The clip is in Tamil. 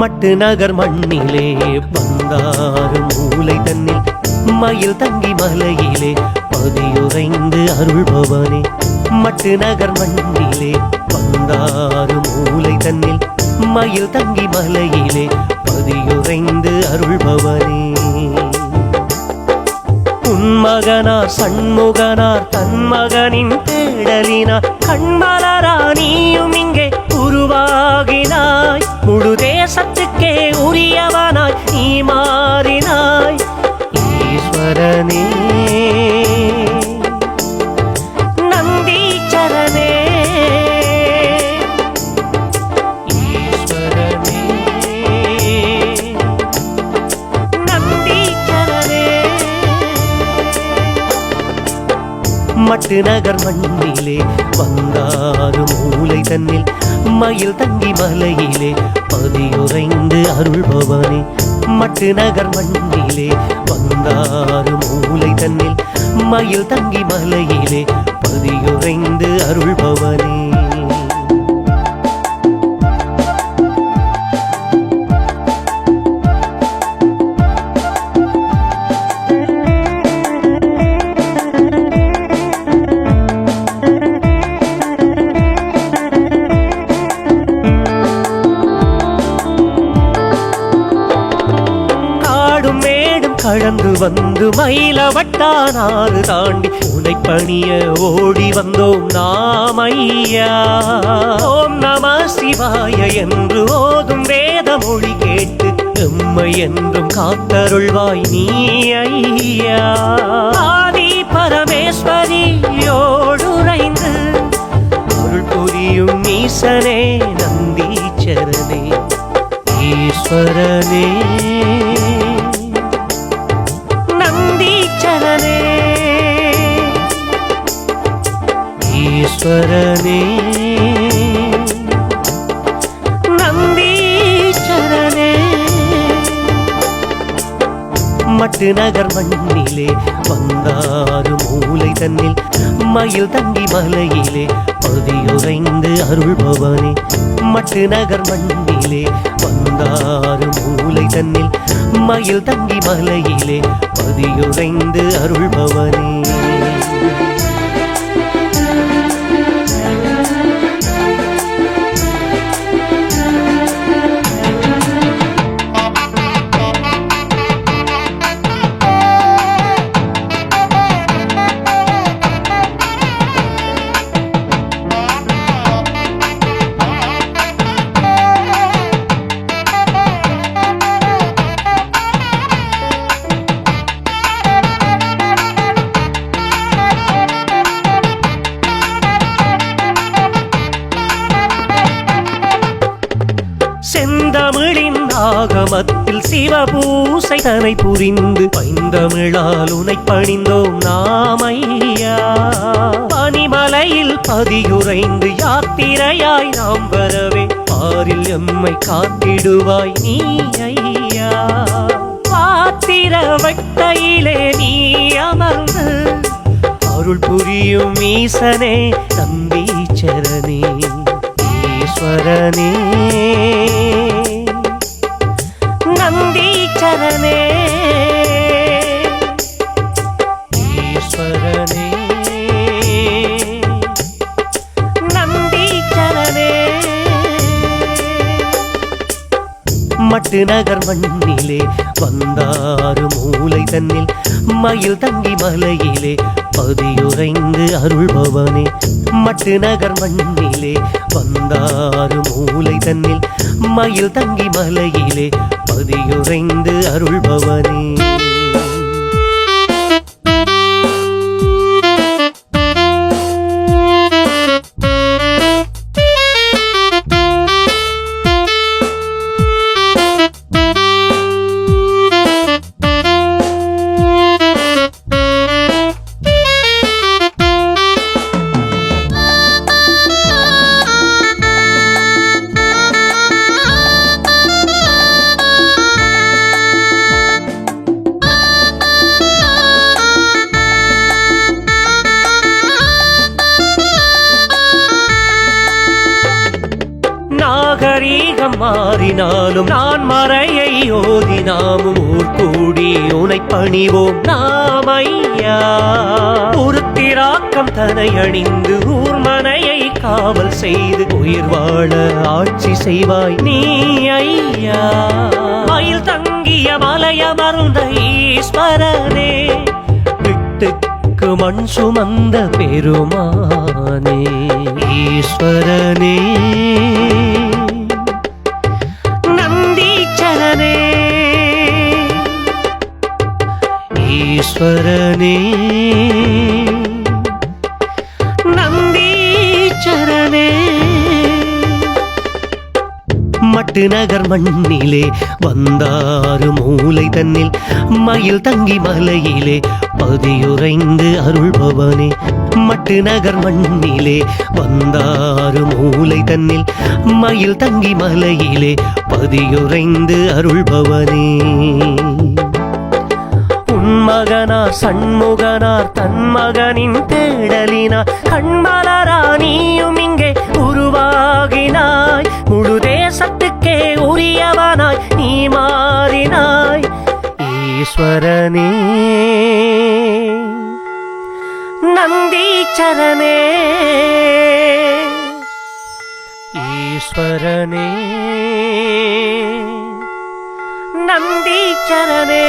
மட்டு நகர் மண்ணிலே வந்தாறு மூளை தன்னில் மயில் தங்கி மலையிலே பதியுறைந்து அருள்பவனே. மட்டு நகர் மண்ணிலே வந்தாறு மூளை தன்னில் மயில் தங்கி மலையிலே பதியுறைந்து அருள்பவனே. உன்மகனார் சண்முகனார் தன் மகனின் தேடலினார் கண்மலரா நீயும் இங்கே குருவாகினாய் முழு தேசத்துக்கே உரியவனாய். நீ மாறினாய். ஈஸ்வரனே. மட்டு நகர் மண்ணிலே வந்தாறு மூளை தன்னில் மயில் தங்கி மலையிலே பதியுறைந்து அருள்பவனே. மட்டு நகர் மண்ணிலே வந்தாறு மூளை தன்னில் மயில் தங்கி மலையிலே பதியுறைந்து அருள்பவனே. மேடும் கடந்து வந்து மயில வட்டானாறு தாண்டி உனை பணிய ஓடி வந்தோம் நாம் ஐயா ஓம் நம சிவாய என்று ஓதும் வேத மொழி கேட்டு எம்மை என்றும் காத்தருள்வாய் நீ ஐயா. ஆதி பரமேஸ்வரியோடுரைந்து அருள் புரியும் ஈசனே நந்தீச்சரனே ஈஸ்வரனே. ஈஸ்வரனே நந்தீச்சரனே மட்டு நகர் மண்ணிலே வந்தாறு மூளை தன்னில் மயில் தங்கி மலையிலே பதியுறைந்து அருள்பவனே. மட்டு நகர் மண்ணிலே வந்தாறு மூளை தன்னில் மயில் தங்கி மலையிலே பதியுறைந்து அருள்பவனே. செந்தமிழின் ஆகமத்தில் சிவபூசை தனை புரிந்து பைந்தமிழால் உனை பணிந்தோம் நாமையா. பனிமலையில் பதியுரைந்து யாத்திரையாய் நாம் வரவே பாரில் எம்மை காத்திடுவாய் நீ ஐயா பாத்திர வட்டையிலே நீ அமர்ந்து அருள் புரியும் ஈசனே தம்பி சரணே. ஈஸ்வரனே நந்தீச்சரனே ஈஸ்வரனே. நந்தீச்சரனே மட்டு நகர் மண்ணிலே வந்தாறு மூளை தன்னில் மயில் தங்கி மலையிலே பதியுறைந்து அருள்பவனே மட்டு நகர் மண்ணிலே வந்தாறு மூளை தன்னில் மயில் தங்கி மலையிலே பதியுறைந்து அருள்பவனே. மாறினாலும் நான் மறையை ஓதி ஓதினாமும் ஊர் கூடி உனை பணிவோம் நாம் ஐயா உருத்திராக்கம் தனை அணிந்து ஊர்மனையை காவல் செய்து உயிர் வாழ ஆட்சி செய்வாய் நீ ஐயா. மயில் தங்கிய மலையமர்ந்த ஈஸ்வரனே விட்டுக்கு மண் சுமந்த பெருமானே. ஈஸ்வரனே. ஈஸ்வரனே நந்தீச்சரனே மட்டு நகர் மண்ணிலே வந்தாறு மூளை தன்னில் மயில் தங்கி மலையிலே பதியுறைந்து அருள்பவனே. மட்டு நகர் மண்ணிலே வந்தாறு மூளை தன்னில் மயில் தங்கி மலையிலே பதியுறைந்து அருள்பவனே. மகனார் சண்முகனார் தன் மகனின் தேடலினார் கண்மலரா நீயும் இங்கே உருவாகினாய். முழு தேசத்துக்கே உரியவனாய் நீ மாறினாய். ஈஸ்வரனே நந்தீச்சரனே ஈஸ்வரனே நந்தீச்சரனே